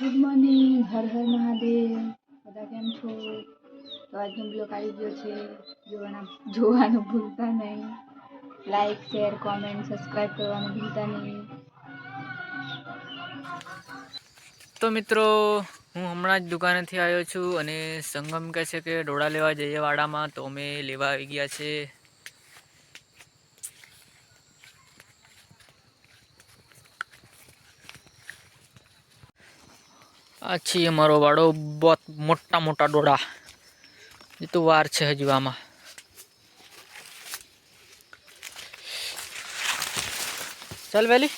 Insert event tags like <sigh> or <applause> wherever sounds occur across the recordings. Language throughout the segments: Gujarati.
ગુડ મોર્નિંગ હર હર મહાદેવ બધા કેમ છો તો આજનો બ્લોગ આવી ગયો છે જોવાના જોવાનું ભૂલતા નહીં લાઈક શેર કોમેન્ટ સબસ્ક્રાઈબ કરવાનું ભૂલતા નહીં તો મિત્રો હું હમણાં જ દુકાનેથી આવ્યો છું અને સંગમ કહે છે કે ડોળા લેવા જઈએ વાડામાં તો અમે લેવા આવી ગયા છે આ છે અમારો વાડો બહુ મોટા મોટા ડોળા એ તો વાર છે હજુ આમાં ચાલ વેલી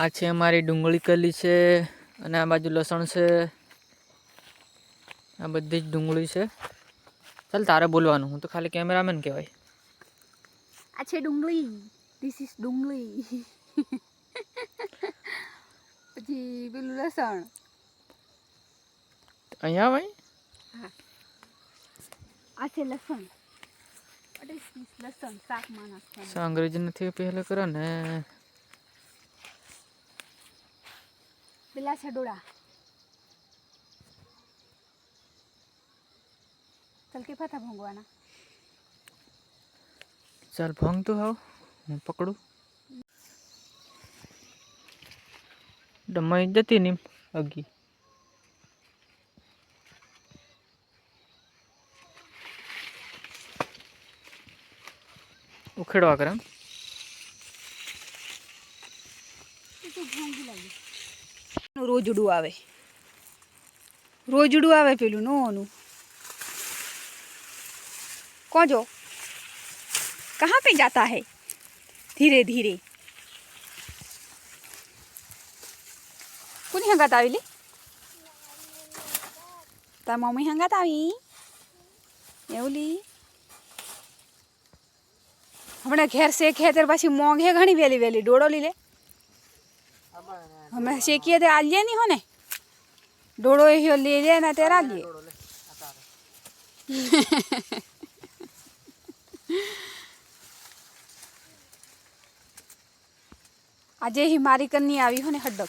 આ છે અમારી ડુંગળી કલી છે અને આ બાજુ લસણ છે આ બધી જ ડુંગળી છે ચાલ તારે બોલવાનું હું તો ખાલી કેમેરામેન કહેવાય આ છે ડુંગળી ધીસ ઇઝ ડુંગળી <laughs> પછી પેલું લસણ અહીંયા ભાઈ આ છે લસણ લસણ શાક માં અંગ્રેજી નથી પહેલા કરો ને बिल्ला से चल के पता भोंगवाना चल भोंग तो हो पकड़ू डमई जती नि अगी उखेड़वा करम तो भोंगी लागी રોજડું આવે રોજડું આવે પેલું નોનું કોજો कहाँ पे जाता है धीरे धीरे कुणी हंगात आविली ता मम्मी हंगात આવી એવલી હમણાં ઘેર છે ખેતર પાછી મોંઘે ઘણી વેલી વેલી ડોડો લે हमें शेकिए थे आलिए नहीं होने डोड़ो ही हो ले लिया ना तेरा लिए <laughs> आज ही मारी करनी आवी होने हड्डक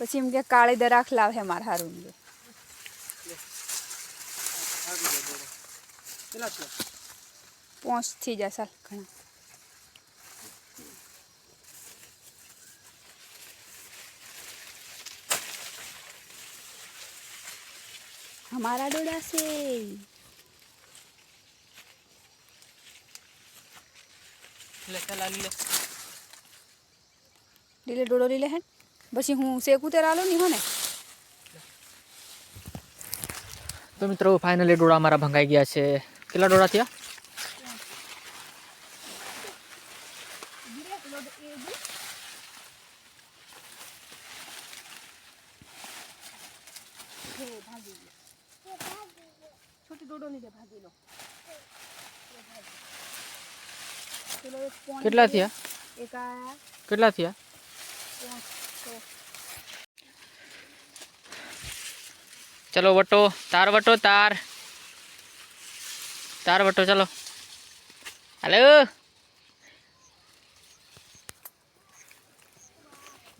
पछी इमके काले दराख लाव है मार हारू ले पहुंच थी जैसा घना हमारा डोडा से लीले डोडो लीले हैं बसी हूँ सेकू तेरा लो नहीं होने તો મિત્રો ફાઇનલી ડોળા અમારા ભંગાઈ ગયા છે કેટલા ડોળા થયા ભાગી ગયા ડોડો ની દે ભાગી લો કેટલા થીયા એક આ કેટલા થીયા 5 6 ચલો વટો તાર વટો તાર તાર વટો ચલો હેલો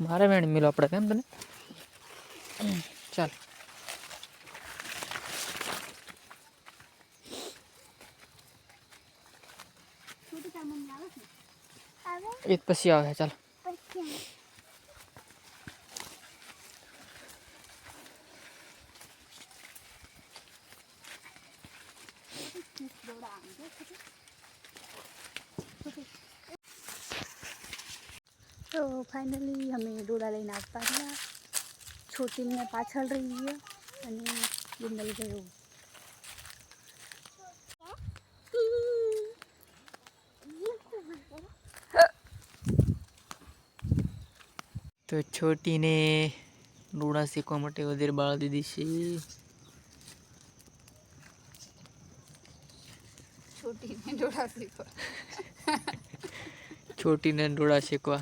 મારે મેણ મિલો આપણે કેમ તને ચાલ ईद पसी आ गया चल तो फाइनली हमें डोडा लेना पड़ गया छोटी में पाछल रही है अन्य बिंदल गए તો છોટીને ડોળા શીખવા માટે વધારે બાળ દીધી છે છોટીને ડોળા શેકવા <laughs> છોટીને ડોળા શેકવા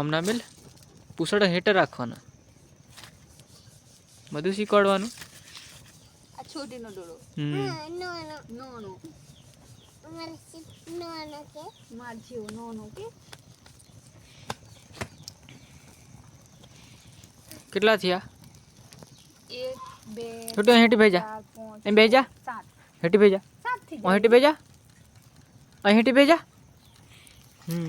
આમના બેલ પૂસડા હેઠળ રાખવાના બધું શીખવાડવાનું છોટીનો ડોળો નાનો નાનો નાનો કે માર નાનો કે કેટલા થયા છોટો હેઠી ભેજા એમ ભેજા હેઠી ભેજા હેઠી ભેજા અહીં હેઠી ભેજા હમ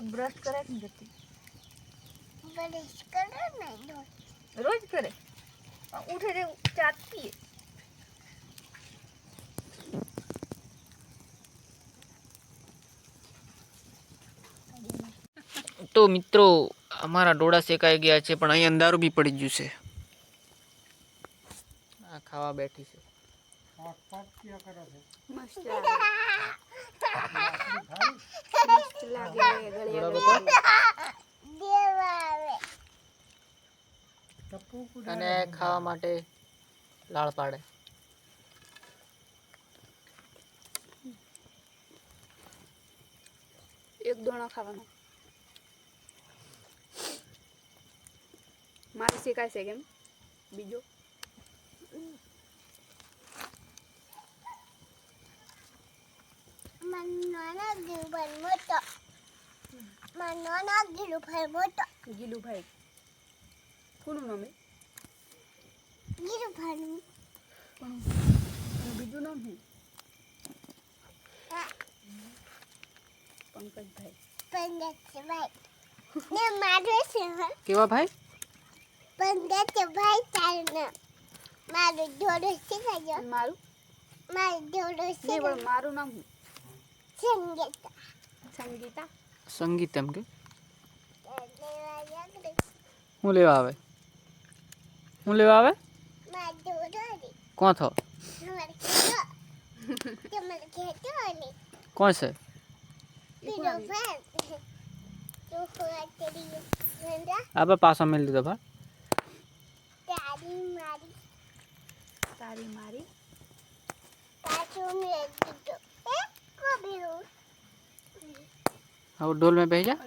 તું બ્રશ કરે કે નથી બ્રશ કરે ને રોજ કરે ઉઠે તે ચા પીએ તો મિત્રો અમારા ડોળા શેકાઈ ગયા છે પણ અહીં અંધારું બી પડી ગયું છે આ ખાવા બેઠી છે <laughs> અને ખાવા માટે લાળ પાડે એક દોણો ખાવાનો મારે શીખાય છે કેમ બીજો માનોના ગીલુભાઈ મોટો માનોના ગીલુભાઈ મોટો ગીલુભાઈ કોનું નામ ગીલુભાઈ બીજું નામ શું પંકજભાઈ પંકજભાઈ ને મારું છે કેવા ભાઈ પંકજભાઈ તારું નામ મારું જોડું શીખાજો મારું મારું જોડું શીખાજો મારું નામ సంగీత સંગીતા સંગીતમ કે હું લેવા આવે હું લેવા આવે કોણ થો કોણ છે આપણે પાછો મેળ દીધો ભા તારી મારી તારી મારી પાછો મેળ દીધો और डोल में भेजा